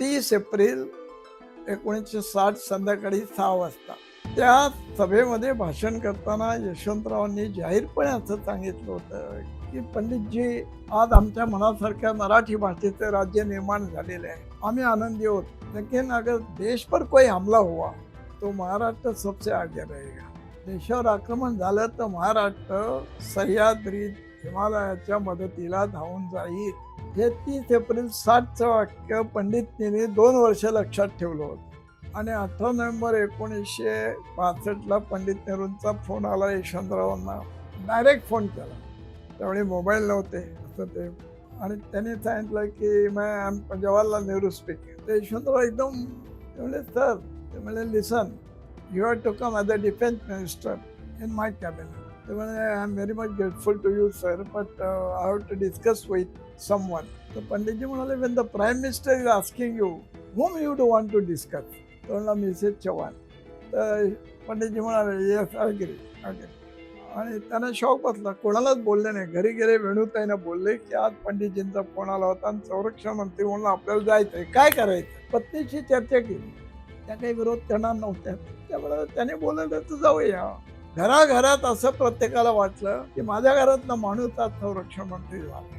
तीस एप्रिल एकोणीसशे साठ संध्याकाळी सहा वाजता. त्या सभेमध्ये भाषण करताना यशवंतरावांनी जाहीरपणे असं सांगितलं होतं की पंडितजी आज आमच्या मनासारख्या मराठी भाषेचे राज्य निर्माण झालेले आहे. आम्ही आनंदी आहोत. लेकिन अगर देश पर कोई हमला हुआ तो महाराष्ट्र सबसे आगे रहेगा. देशावर आक्रमण झालं तर महाराष्ट्र सह्याद्री हिमालयाच्या मदतीला धावून जाईल. हे तीस एप्रिल साठचं वाक्य पंडितजींनी दोन वर्ष लक्षात ठेवलं होतं. आणि अठरा नोव्हेंबर एकोणीसशे पासष्टला पंडित नेहरूंचा फोन आला यशवंतरावांना. डायरेक्ट फोन केला. त्यावेळी मोबाईल नव्हते असं ते. आणि त्यांनी सांगितलं की मैं आम जवाहरलाल नेहरू स्पीकिंग ते यशवंतराव एकदम म्हणले सर ते म्हणले listen you have to come as a defence minister in my cabinet ते म्हणे I am very much grateful to you sir but I have to discuss with someone तर पंडितजी म्हणाले when the prime minister is asking you whom you do want to discuss तो म्हणला Mrs Chavan. तर पंडितजी म्हणाले yes agree agree आणि त्यांना shock बसला कोणालाच बोलले नाही. घरी गेले वेणुताईनं बोलले की आज पंडितजींचा फोन आला होता आणि संरक्षण मंत्री म्हणून आपल्याला जायचंय काय करायचं पत्नीशी चर्चा केली. त्या काही विरोध करणार नव्हत्या. त्यामुळे त्याने बोलवलं तर जाऊया. घराघरात असं प्रत्येकाला वाटलं की माझ्या घरातला माणूस आज संरक्षण मंत्री झाला.